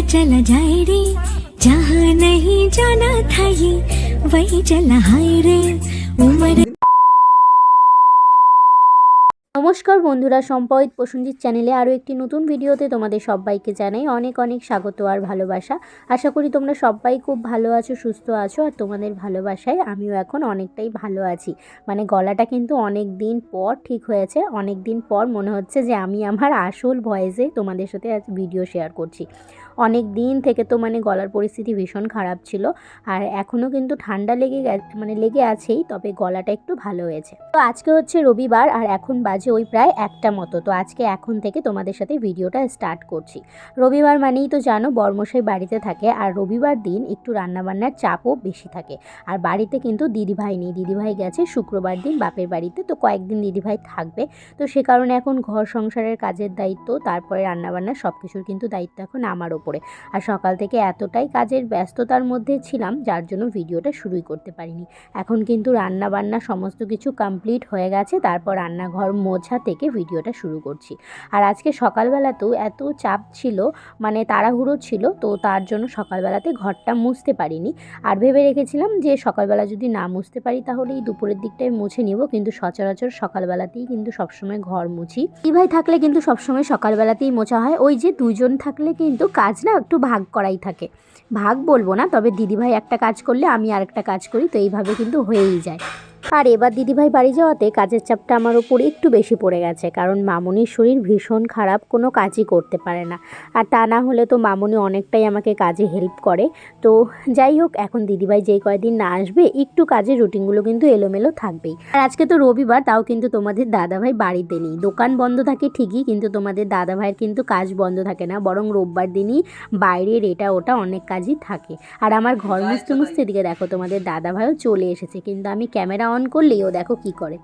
तो पंख लेके उड़ा चला जाए रे जहाँ नहीं जाना था ये वही चला हाय रे उम्र নমস্কার বন্ধুরা সম্পদ প্রসঞ্জিত চ্যানেলে আরও একটি নতুন ভিডিওতে তোমাদের সবাইকে জানাই অনেক অনেক স্বাগত আর ভালোবাসা আশা করি তোমরা সবাই খুব ভালো আছো সুস্থ আছো আর তোমাদের ভালোবাসায় আমিও এখন অনেকটাই ভালো আছি মানে গলাটা কিন্তু অনেক দিন পর ঠিক হয়েছে অনেক দিন পর মনে হচ্ছে যে আমি আমার আসল ভয়েসে তোমাদের সাথে আজ ভিডিও শেয়ার করছি অনেক দিন থেকে তো মানে গলার পরিস্থিতি ভীষণ খারাপ ছিল আর এখনও কিন্তু ঠান্ডা লেগে গে- মানে লেগে আছেই, তবে গলাটা একটু ভালো হয়েছে। তো আজকে হচ্ছে রবিবার আর এখন বাজে ওই প্রায় একটা মতো, তো আজকে এখন থেকে তোমাদের সাথে ভিডিওটা স্টার্ট করছি। রবিবার মানেই তো জানো বর্মশাই বাড়িতে থাকে আর রবিবার দিন একটু রান্নাবান্নার চাপও বেশি থাকে। আর বাড়িতে কিন্তু দিদিভাই নেই, দিদিভাই গেছে শুক্রবার দিন বাপের বাড়িতে, তো কয়েকদিন দিদিভাই থাকবে। তো সে কারণে এখন ঘর সংসারের কাজের দায়িত্ব, তারপরে রান্নাবান্নার সব কিছুর কিন্তু দায়িত্ব এখন আমার ওপরে। আর সকাল থেকে এতটাই কাজের ব্যস্ততার মধ্যে ছিলাম, যার জন্য ভিডিওটা শুরুই করতে পারিনি। এখন কিন্তু রান্না বান্না সমস্ত কিছু কমপ্লিট হয়ে গেছে, তারপর রান্নাঘর মোছা থেকে ভিডিওটা শুরু করছি। আর আজকে সকালবেলাতেও এত চাপ ছিল মানে তাড়াহুড়ো ছিল, তো তার জন্য সকালবেলাতে ঘরটা মুছতে পারিনি। আর ভেবে রেখেছিলাম যে সকালবেলা যদি না মুছতে পারি তাহলে এই দুপুরের দিকটায় মুছে নিব, কিন্তু সচরাচর সকালবেলাতেই কিন্তু সবসময় ঘর মুছি। ভাই থাকলে কিন্তু সবসময় সকালবেলাতেই মোছা হয়, ওই যে দুজন থাকলে কিন্তু কাজ না একটু ভাগ করাই থাকে। ভাগ বলব না, তবে দিদিভাই একটা কাজ করলে আমি আরেকটা কাজ করি, তো এইভাবে কিন্তু হয়েই যায়। আর এবার দিদিভাই বাড়ি যাওয়াতে কাজের চাপটা আমার ওপর একটু বেশি পড়ে গেছে কারণ মামনির শরীর ভীষণ খারাপ কোনো কাজই করতে পারে না। আর তা না হলে তো মামনি অনেকটাই আমাকে কাজে হেল্প করে। তো যাই হোক এখন দিদিভাই যেই কয়দিন না আসবে একটু কাজের রুটিনগুলো কিন্তু এলোমেলো থাকবেই। আর আজকে তো রবিবার তাও কিন্তু তোমাদের দাদাভাই বাড়িতে নেই। দোকান বন্ধ থাকে ঠিকই কিন্তু তোমাদের দাদাভাইয়ের কিন্তু কাজ বন্ধ থাকে না বরং রোববার দিনই বাইরের এটা ওটা অনেক কাজই থাকে। আর আমার ঘর মুছতে মুছতে দিকে দেখো তোমাদের দাদাভাইও চলে এসেছে কিন্তু আমি ক্যামেরা অন করলেই ও দেখো কি করে।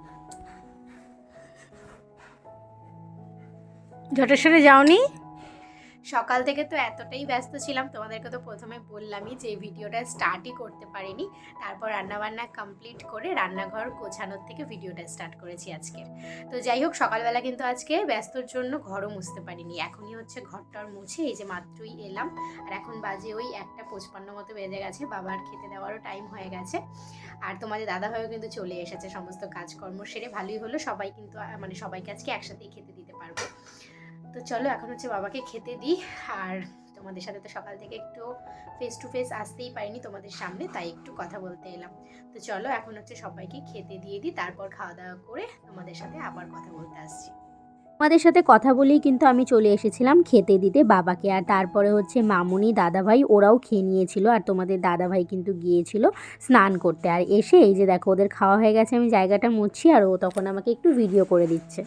জটেশ্বরে যাওনি? সকাল থেকে তো এতটাই ব্যস্ত ছিলাম, তোমাদেরকে তো প্রথমে বললামই যে ভিডিওটা স্টার্টই করতে পারিনি। তারপর রান্নাবান্না কমপ্লিট করে রান্নাঘর গোছানোর থেকে ভিডিওটা স্টার্ট করেছি আজকে। তো যাই হোক, সকালবেলা কিন্তু আজকে ব্যস্তর জন্য ঘরও মুছতে পারিনি। এখনই হচ্ছে ঘরটার মুছে এই যে মাত্রই এলাম। আর এখন বাজে ওই একটা পঁচপান্ন মতো বেজে গেছে, বাবার খেতে দেওয়ারও টাইম হয়ে গেছে। আর তোমাদের দাদা দাদাভাইও কিন্তু চলে এসেছে, সমস্ত কাজকর্ম সেরে ভালোই হলো। সবাই কিন্তু মানে সবাইকে আজকে একসাথেই খেতে দিতে পারব। তো চলো, এখন হচ্ছে বাবাকে খেতে দিই। আর তোমাদের সাথে তো সকাল থেকে একটু ফেস টু ফেস আসতেই পারিনি তোমাদের সামনে, তাই একটু কথা বলতে এলাম। তো চলো, এখন হচ্ছে সবাইকে খেতে দিয়ে দিই, তারপর খাওয়া দাওয়া করে তোমাদের সাথে আবার কথা বলতে আসছি। আমাদের সাথে কথা বলেই কিন্তু আমি চলে এসেছিলাম খেতে দিতে বাবাকে, আর তারপরে হচ্ছে মামুনি, দাদাভাই ওরাও খেয়ে নিয়েছিল, আর তোমাদের দাদাভাই কিন্তু গিয়েছিল স্নান করতে। আর এসে এই যে দেখো, ওদের খাওয়া হয়ে গেছে, আমি জায়গাটা মুছছি, আর ও তখন আমাকে একটু ভিডিও করে দিচ্ছে।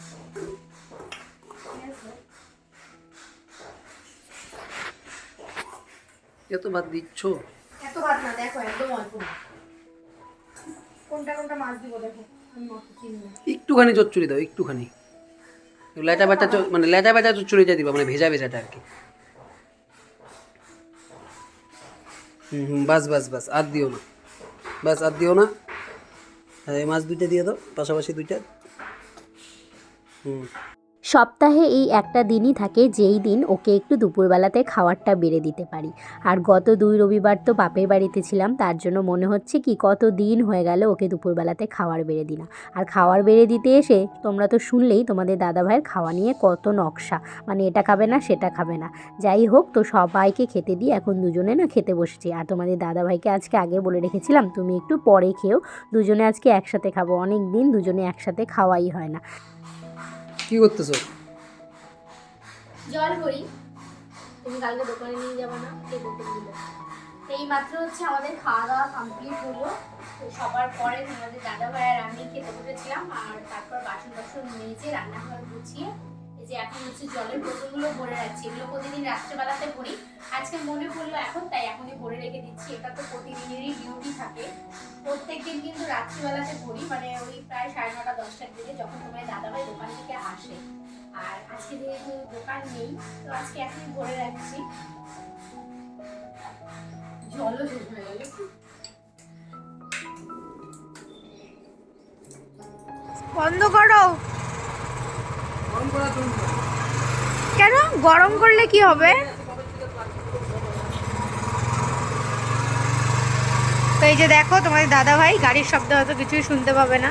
এত ভাত দিচ্ছ? এত ভাত না দেখো একদম অল্প কোনটা কোনটা মাছ দিব দেখো একটুখানি চচ্চড়ি দাও একটুখানি। লেটা বেটা মানে লেটা বেটা চচ্চড়িটা দিবা মানে ভেজা ভেজাটা আর কি। হুম হুম বাস বাস বাস আর দিও না। বাস আর দিও না। এই মাছ দুইটা দিয়ে দাও পাশাপাশি দুইটা। হুম। সপ্তাহে এই একটা দিনই থাকে যেই দিন ওকে একটু দুপুরবেলাতে খাওয়ারটা বেড়ে দিতে পারি। আর গত দুই রবিবার তো বাপের বাড়িতে ছিলাম, তার জন্য মনে হচ্ছে কি কত দিন হয়ে গেল ওকে দুপুরবেলাতে খাওয়ার বেড়ে না আর খাওয়ার বেড়ে দিতে এসে তোমরা তো শুনলেই তোমাদের দাদাভাইয়ের খাওয়া নিয়ে কত নকশা। মানে এটা খাবে না, সেটা খাবে না। যাই হোক, তো সবাইকে খেতে দিই এখন দুজনে না খেতে বসেছি। আর তোমাদের দাদাভাইকে আজকে আগে বলে রেখেছিলাম, তুমি একটু পরে খেও। দুজনে আজকে একসাথে খাব, অনেক দিন দুজনে একসাথে খাওয়াই হয় না। কি করতেছো? জল ভরি। তুমি কালকে দোকানে নিয়ে যাবে না বোতল দিল এই মাত্র হচ্ছে আমাদের খাওয়া দাওয়া কমপ্লিট হলো। তো সবার পরে আমাদের দাদা ভাই আর আমি খেতে বসেছিলাম, আর তারপর বাসন বাসন মেজে রান্নাঘর গুছিয়ে এই যে এখন হচ্ছে জলের বোতলগুলো ভরে রাখছি। এগুলো প্রতিদিন রাত্রেবেলাতে ভরি। আজকে মনে পড়ল এখন, তাই এখনই ভরে রেখে দিচ্ছি। এটা তো প্রতিদিনেরই ডিউটি থাকে। প্রত্যেকদিন কিন্তু রাত্রিবেলাতে ভরি মানে ওই প্রায় সাড়ে নটা, দশটার দিকে যখন তোমার দাদাভাই দোকান থেকে আসে। আর আজকে যেহেতু দোকান নেই, তো আজকে এখনই ভরে রাখছি। জলও শেষ হয়ে গেল। বন্ধ করো। কেন? গরম করলে কি হবে? তো এই যে দেখো তোমাদের দাদা ভাই গাড়ির শব্দ হয়তো কিছুই শুনতে পাবে না।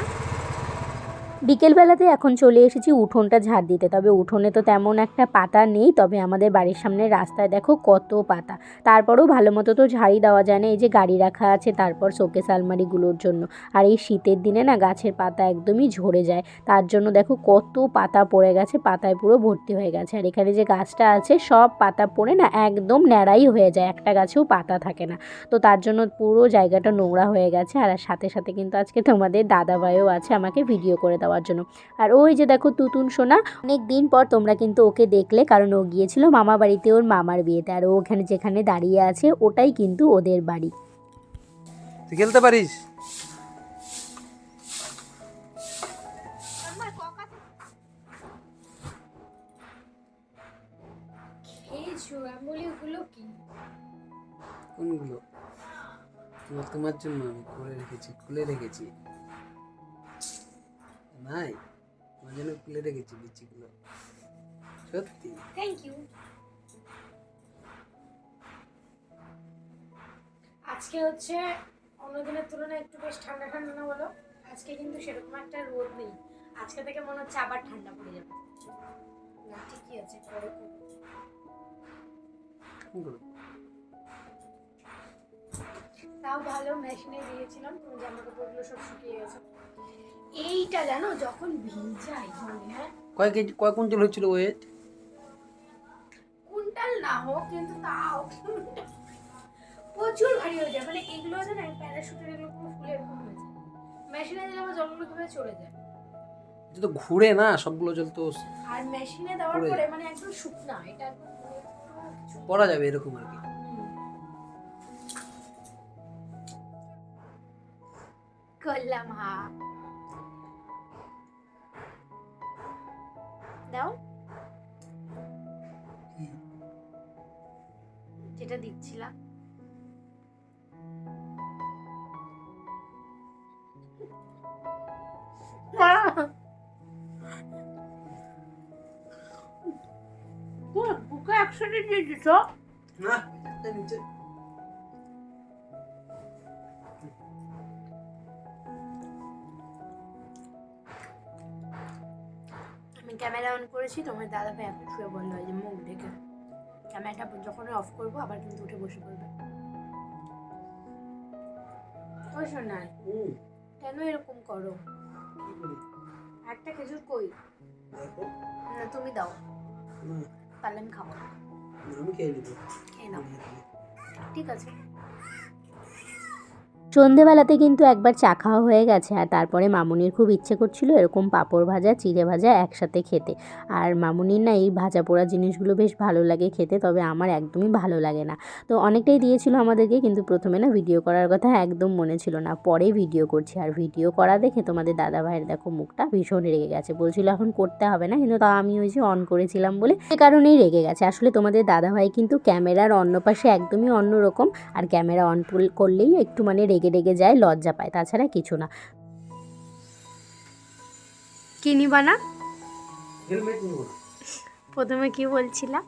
বিকেলবেলাতে এখন চলে এসেছি উঠোনটা ঝাড় দিতে। তবে উঠোনে তো তেমন একটা পাতা নেই, তবে আমাদের বাড়ির সামনে রাস্তায় দেখো কত পাতা। তারপরেও ভালো মতো তো ঝাড়ি দেওয়া যায় না, এই যে গাড়ি রাখা আছে তারপর শোকেস আলমারিগুলোর জন্য। আর এই শীতের দিনে না গাছের পাতা একদমই ঝরে যায়, তার জন্য দেখো কত পাতা পড়ে গেছে, পাতায় পুরো ভর্তি হয়ে গেছে। আর এখানে যে গাছটা আছে সব পাতা পড়ে না একদম ন্যাড়াই হয়ে যায়, একটা গাছেও পাতা থাকে না। তো তার জন্য পুরো জায়গাটা নোংরা হয়ে গেছে, আর সাথে সাথে কিন্তু আজকে তোমাদের দাদা ভাইও আছে, আমাকে ভিডিও করে দেওয়ার জন্য। আর ওই যে দেখো তুতুন সোনা অনেক দিন পর তোমরা কিন্তু ওকে দেখলে কারণ ও গিয়েছিল মামা বাড়িতে ওর মামার বিয়েতে। আর ও ওখানে যেখানে দাঁড়িয়ে আছে ওটাই কিন্তু ওদের বাড়ি। তুই খেলতে পারিস? কোনগুলো? তোমার তোমার জন্য আমি করে রেখেছি খুলে রেখেছি। নাই তোমার জন্য খুলে রেখেছি বিচিগুলো। সত্যি? থ্যাংক ইউ আজকে হচ্ছে অন্য দিনের তুলনায় একটু বেশ ঠান্ডা ঠান্ডা না বলো? আজকে কিন্তু সেরকম একটা রোদ নেই। আজকে থেকে মনে হচ্ছে আবার ঠান্ডা পড়ে যাবে। না ঠিকই আছে পরে তাও ভালো মেশিনে দিয়েছিলাম তুমি জামা কাপড়গুলো সব শুকিয়ে গেছে। এইটা জানো যখন ভিজাই মানে হ্যাঁ। কয় কেজি কয় কুইন্টাল হচ্ছিল ওয়েট কুইন্টাল না হোক কিন্তু তাও। প্রচুর ভারী হয়ে যায় মানে এগুলো আছে না প্যারাশুটের এগুলো পুরো ফুলে এরকম হয়ে যায়। মেশিনে দিলে আমার জলগুলো কীভাবে চলে যায়? এটা তো ঘুরে না সবগুলো জল তো আর মেশিনে দেওয়ার পরে মানে একদম শুকনা এটা মানে পরা যাবে এরকম আর কি। করলাম হা। দাও। যেটা দিচ্ছিলাম বুকে একসাথে দিয়ে দিছ? না নিচে। ক্যামেরা অন করেছি তোমার দাদা ভাই এখন শুয়ে বলল যে মুখ দেখে ক্যামেরাটা যখন অফ করব আবার কিন্তু উঠে বসে পড়বে ও শোনা কেন এরকম করো? একটা খেজুর কই? না তুমি দাও। তাহলে আমি খাব। আমি খেয়ে নিবো। খেয়ে নাও। ঠিক আছে। সন্ধেবেলাতে কিন্তু একবার চা খাওয়া হয়ে গেছে আর তারপরে মামুনির খুব ইচ্ছে করছিল এরকম পাঁপড় ভাজা, চিড়ে ভাজা একসাথে খেতে। আর মামুনির না এই ভাজা পোড়া জিনিসগুলো বেশ ভালো লাগে খেতে, তবে আমার একদমই ভালো লাগে না। তো অনেকটাই দিয়েছিল আমাদেরকে, কিন্তু প্রথমে না ভিডিও করার কথা একদম মনে ছিল না। পরে ভিডিও করছি আর ভিডিও করা দেখে তোমাদের দাদা ভাইয়ের দেখো মুখটা ভীষণ রেগে গেছে। বলছিল এখন করতে হবে না, কিন্তু তা আমি ওই যে অন করেছিলাম বলে সে কারণেই রেগে গেছে। আসলে তোমাদের দাদা ভাই কিন্তু ক্যামেরার অন্য পাশে একদমই অন্যরকম, আর ক্যামেরা অন করলেই একটু মানে রেগে রেগে রেগে যায় লজ্জা পায়। তাছাড়া কিছু না। কি নিবা না? প্রথমে কি বলছিলাম?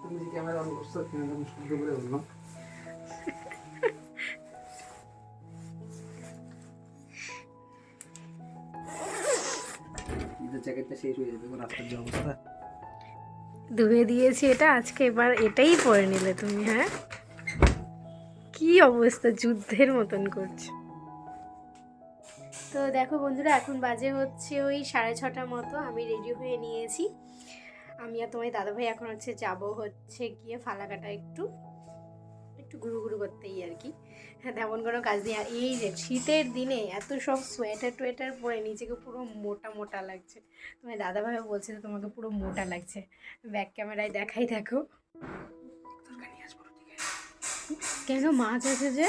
জ্যাকেটটা শেষ হয়ে যাবে রাস্তার যে অবস্থা। ধুয়ে দিয়েছি এটা আজকে এবার এটাই পরে নিলে তুমি হ্যাঁ? কি অবস্থা যুদ্ধের মতন করছে। তো দেখো বন্ধুরা এখন বাজে হচ্ছে ওই সাড়ে ছটার মতো। আমি রেডি হয়ে নিয়েছি। আমি আর তোমার দাদাভাই এখন হচ্ছে যাব হচ্ছে গিয়ে ফালাকাটা একটু। একটু ঘুরু ঘুরু করতেই আর কি। হ্যাঁ তেমন কোনো কাজ নেই। আর এই যে শীতের দিনে এত সব সোয়েটার টোয়েটার পরে নিজেকে পুরো মোটা মোটা লাগছে। তোমার দাদাভাই বলছে যে তোমাকে পুরো মোটা লাগছে। ব্যাক ক্যামেরায় দেখাই দেখো। কেন মাছ আছে যে?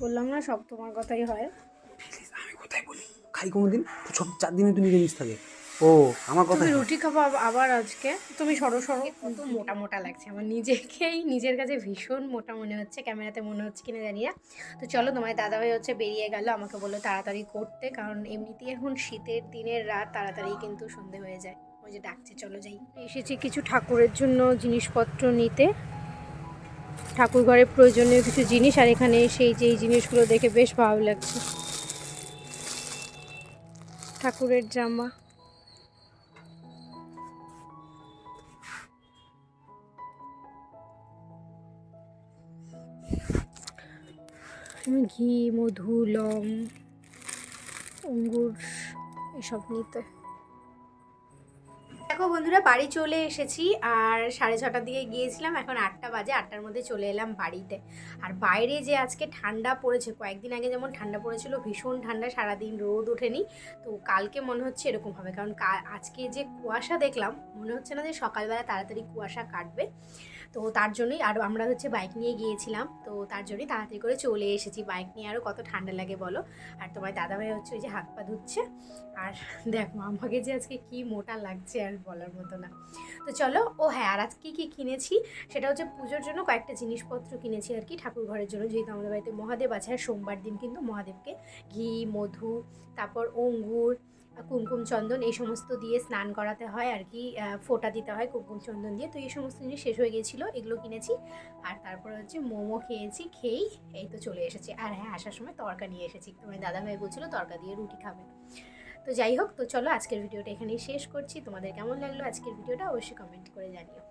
বললাম না সব তোমার কথাই হয়। আমি কোথায় বলি? খাই কোনোদিন সব চার দিনে তুমি জিনিস থাকে। ও আমার কথা তুমি রুটি খাব আবার আজকে? তুমি সরো সরো। কত মোটা মোটা লাগছে। আমার নিজেকেই নিজের কাছে ভীষণ মোটা মনে হচ্ছে। ক্যামেরাতে মনে হচ্ছে কিনা জানি না। তো চলো তোমার দাদাভাই হচ্ছে বেরিয়ে গেল। আমাকে বলল তাড়াতাড়ি করতে কারণ এমনিতেই এখন শীতের দিনের রাত তাড়াতাড়ি কিন্তু সন্ধে হয়ে যায়। ওই যে ডাকছে চলো যাই। এসেছি কিছু ঠাকুরের জন্য জিনিসপত্র নিতে। ঠাকুর ঘরে প্রয়োজনীয় কিছু জিনিস, আর এখানে সেই যেই জিনিসগুলো দেখে বেশ ভালো লাগছে। ঠাকুরের জামা। ঘি, মধু, লং, অঙ্গুর, এসব নিতে। দেখো বন্ধুরা, বাড়ি চলে এসেছি আর সাড়ে ছটার দিকে গিয়েছিলাম, এখন আটটা বাজে, আটটার মধ্যে চলে এলাম বাড়িতে। আর বাইরে যে আজকে ঠান্ডা পড়েছে, কয়েকদিন আগে যেমন ঠান্ডা পড়েছিল, ভীষণ ঠান্ডা, সারাদিন রোদ ওঠেনি, তো কালকে মনে হচ্ছে এরকম হবে, কারণ আজকে যে কুয়াশা দেখলাম, মনে হচ্ছে না যে সকালবেলা তাড়াতাড়ি কুয়াশা কাটবে। তো তার জন্যই আর আমরা হচ্ছে বাইক নিয়ে গিয়েছিলাম। তো তার জন্যই তাড়াতাড়ি করে চলে এসেছি। বাইক নিয়ে আরও কত ঠান্ডা লাগে বলো। আর তোমার দাদাভাই হচ্ছে ওই যে হাত পা ধুচ্ছে। আর দেখো আমাকে যে আজকে কি মোটা লাগছে আর বলার মতো না। তো চলো, ও হ্যাঁ আর আজকে কী কিনেছি? সেটা হচ্ছে পুজোর জন্য কয়েকটা জিনিসপত্র কিনেছি আর কি ঠাকুর ঘরের জন্য। যেহেতু আমাদের বাড়িতে মহাদেব আছে, আর সোমবার দিন কিন্তু মহাদেবকে ঘি, মধু, তারপর অঙ্গুর কুমকুম চন্দন এই সমস্ত দিয়ে স্নান করাতে হয় আর কি ফোটা দিতে হয় কুমকুম চন্দন দিয়ে। তো এই সমস্ত জিনিস শেষ হয়ে গিয়েছিল, এগুলো কিনেছি। আর তারপর হচ্ছে মোমো খেয়েছি, খেয়েই এই তো চলে এসেছি। আর হ্যাঁ আসার সময় তরকা নিয়ে এসেছি। তোমার দাদা ভাই বলছিলো, তরকা দিয়ে রুটি খাবে। তো যাই হোক, তো চলো আজকের ভিডিওটা এখানেই শেষ করছি। তোমাদের কেমন লাগল আজকের ভিডিওটা অবশ্যই কমেন্ট করে জানিও।